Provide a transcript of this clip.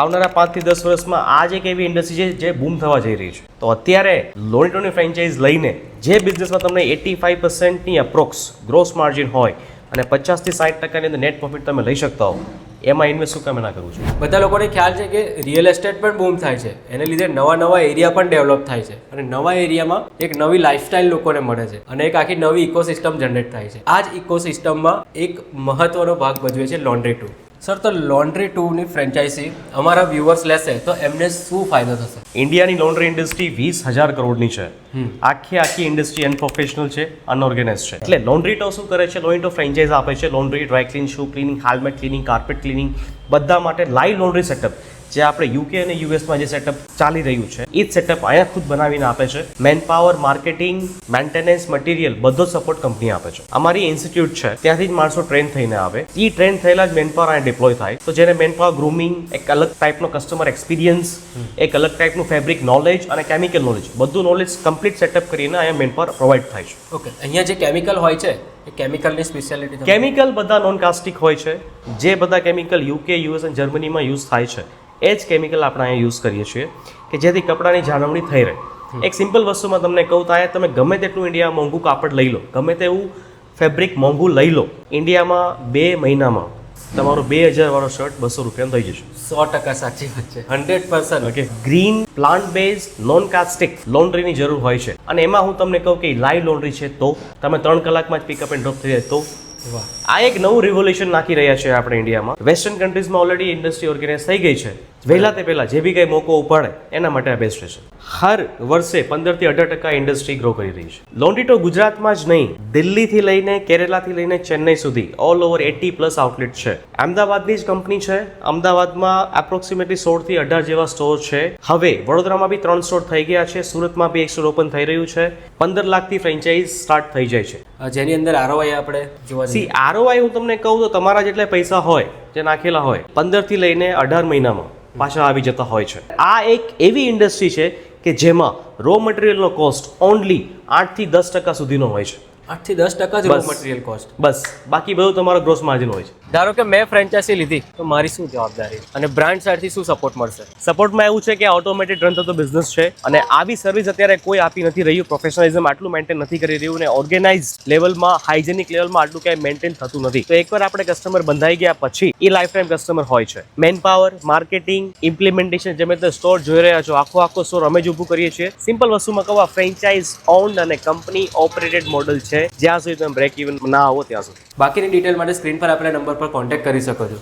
આવનારા પાંચથી દસ વર્ષમાં આ જ એક એવી ઇન્ડસ્ટ્રી છે જે બૂમ થવા જઈ રહી છે. તો અત્યારે લોનીટોની ફ્રેન્ચાઇઝ લઈને જે બિઝનેસમાં તમને એટી ફાઈવ પર્સન્ટની અપ્રોક્સ ગ્રોસ માર્જિન હોય અને પચાસથી સાઠ ટકાની અંદર નેટ પ્રોફિટ તમે લઈ શકતા હો, એમાં ઇન્વેસ્ટ શું કામ ના કરવું છે? બધા લોકોને ખ્યાલ છે કે રિયલ એસ્ટેટ પણ બૂમ થાય છે. એને લીધે નવા નવા એરિયા પણ ડેવલપ થાય છે. અને નવા એરિયામાં એક નવી લાઇફસ્ટાઇલ લોકોને મળે છે અને એક આખી નવી ઇકોસિસ્ટમ જનરેટ થાય છે. આ જ ઇકોસિસ્ટમમાં એક મહત્વનો ભાગ ભજવે છે લોન્ડ્રી ટુ સર, તો લોન્ડ્રી ટુની ફ્રેન્ચાઇઝી અમારા વ્યુઅર્સ લેશે, તો એમને શું ફાયદો થશે? ઇન્ડિયાની લોન્ડ્રી ઇન્ડસ્ટ્રી વીસ હજાર કરોડની છે. આખી આખી ઇન્ડસ્ટ્રી અનપ્રોફેશનલ છે અનઓર્ગેનાઇઝ છે. એટલે લોન્ડ્રી તો શું કરે છે? લોન્ડ્રી ફ્રેન્ચાઇઝ આપે છે laundry dry clean shoe cleaning helmet cleaning carpet cleaning બધા માટે લાઈવ લોન્ડ્રી સેટઅપ જે આપણે યુકે અને યુએસમાં જે સેટઅપ ચાલી રહ્યું છે, એ જ સેટઅપ અહીંયા ખુદ બનાવીને આપે છે. Man power marketing maintenance material બધો સપોર્ટ કંપની આપે છે. અમારી ઇન્સ્ટિટ્યૂટ છે, ત્યાંથી જ માણસો ટ્રેન થઈને આવે. એ ટ્રેન થયેલા જ મેન પાવર અહીંયા ડિપ્લોય થાય. તો જેને મેન પાવર ગ્રુમિંગ એક અલગ ટાઈપનો કસ્ટમર એક્સપિરિયન્સ એક અલગ ટાઈપનું ફેબ્રિક નોલેજ અને કેમિકલ નોલેજ બધું નોલેજ કમ્પ્લીટ સેટઅપ કરીને અહીંયા મેન પાવર પ્રોવાઈડ થાય છે. ઓકે અહીંયા જે કેમિકલ હોય છે એ કેમિકલની સ્પેશિયાલિટી કેમિકલ બધા નોન કાસ્ટિક હોય છે. જે બધા કેમિકલ યુકે યુએસ અને જર્મનીમાં યુઝ થાય છે એ જ કેમિકલ આપણે અહીંયા યુઝ કરીએ છીએ કે જેથી કપડાની જાળવણી થઈ રહે. એક સિમ્પલ વસ્તુમાં તમને કહું તો અહીંયા તમે ગમે તેટલું ઇન્ડિયામાં મોંઘું કાપડ લઈ લો ગમે તેવું ફેબ્રિક મોંઘું લઈ લો ઇન્ડિયામાં બે મહિનામાં તમારો બે હજાર વાળો શર્ટ બસો રૂપિયાનો થઈ જશે. સો ટકા સાચી વાત છે. Hundred percent. Okay green plant base non caustic લોન્ડ્રીની જરૂર હોય છે. અને એમાં હું તમને કહું કે લાઈવ લોન્ડ્રી છે તો તમે ત્રણ કલાકમાં જ પિકઅપ એન્ડ ડ્રોપ થઈ જાય તો આ એક નવું રિવોલ્યુશન નાખી રહ્યા છે આપણે ઇન્ડિયામાં વેસ્ટર્ન કન્ટ્રીઝમાં ઓલરેડી ઇન્ડસ્ટ્રી ઓર્ગેનાઇઝ થઈ ગઈ છે. વહેલા તે પહેલા જે બી કંઈ મોકો ઉપાડે, એના માટે આ બેસ્ટ છે હર વર્ષે પંદરથી અઢાર ટકા ઇન્ડસ્ટ્રી ગ્રો કરી રહી છે. લોન્ડિટો ગુજરાતમાં જ નહીં, દિલ્હીથી લઈને કેરેલાથી લઈને ચેન્નઈ સુધી all over eighty plus outlet છે. અમદાવાદની જ કંપની છે. અમદાવાદમાં એપ્રોક્સિમેટલી સોળથી અઢાર જેવા સ્ટોર છે. હવે વડોદરામાં બી ત્રણ સ્ટોર થઈ ગયા છે. સુરતમાં બી એક સ્ટોર ઓપન થઈ રહ્યું છે. પંદર લાખથી ફ્રેન્ચાઇઝ સ્ટાર્ટ થઈ જાય છે. જેની અંદર આરઓઆઈ આપણે જોવા સી આરઓઆઈ હું તમને કહું તો તમારા જેટલા પૈસા હોય જે નાખેલા હોય પંદરથી લઈને અઢાર મહિનામાં પાછા આવી જતા હોય છે. આ એક એવી ઇન્ડસ્ટ્રી છે કે જેમાં રો મટીરિયલનો કોસ્ટ ઓનલી આઠથી દસ ટકા સુધીનો હોય છે. આઠથી દસ ટકા જ રો. મટીરિયલ કોસ્ટ બસ. બાકી બધું તમારો ગ્રોસ માર્જિન હોય છે. ધારો કે મેં ફ્રેન્ચાઇઝી લીધી, તો મારી શું જવાબદારી? અને બ્રાન્ડ સાઈડથી શું સપોર્ટ મળશે? સપોર્ટમાં એવું છે કે ઓટોમેટેડ રન થતો બિઝનેસ છે અને આવી સર્વિસ અત્યારે કોઈ આપી નથી રહ્યું. પ્રોફેશનલિઝમ આટલું મેન્ટેન નથી કરી રહ્યું અને ઓર્ગેનાઇઝ લેવલમાં હાઇજેનિક લેવલમાં આટલું ક્યાંય મેન્ટેન થતું નથી. તો એકવાર આપણે કસ્ટમર બંધાઈ ગયા પછી, એ લાઈફ ટાઈમ કસ્ટમર હોય છે. મેન પાવર માર્કેટિંગ ઇમ્પ્લિમેન્ટેશન જેમ તમે સ્ટોર જોઈ રહ્યા છો, આખો આખો સ્ટોર અમે જ ઊભું કરીએ છીએ. સિમ્પલ વસ્તુમાં કહું ફ્રેન્ચાઇઝ ઓન્ડ અને કંપની ઓપરેટેડ મોડલ છે. જ્યાં સુધી તમે બ્રેક ઇવન ના આવો, ત્યાં સુધી. બાકીની ડિટેલ માટે સ્ક્રીન પર આપણે નંબર પર કોન્ટેક્ટ કરી શકો છો.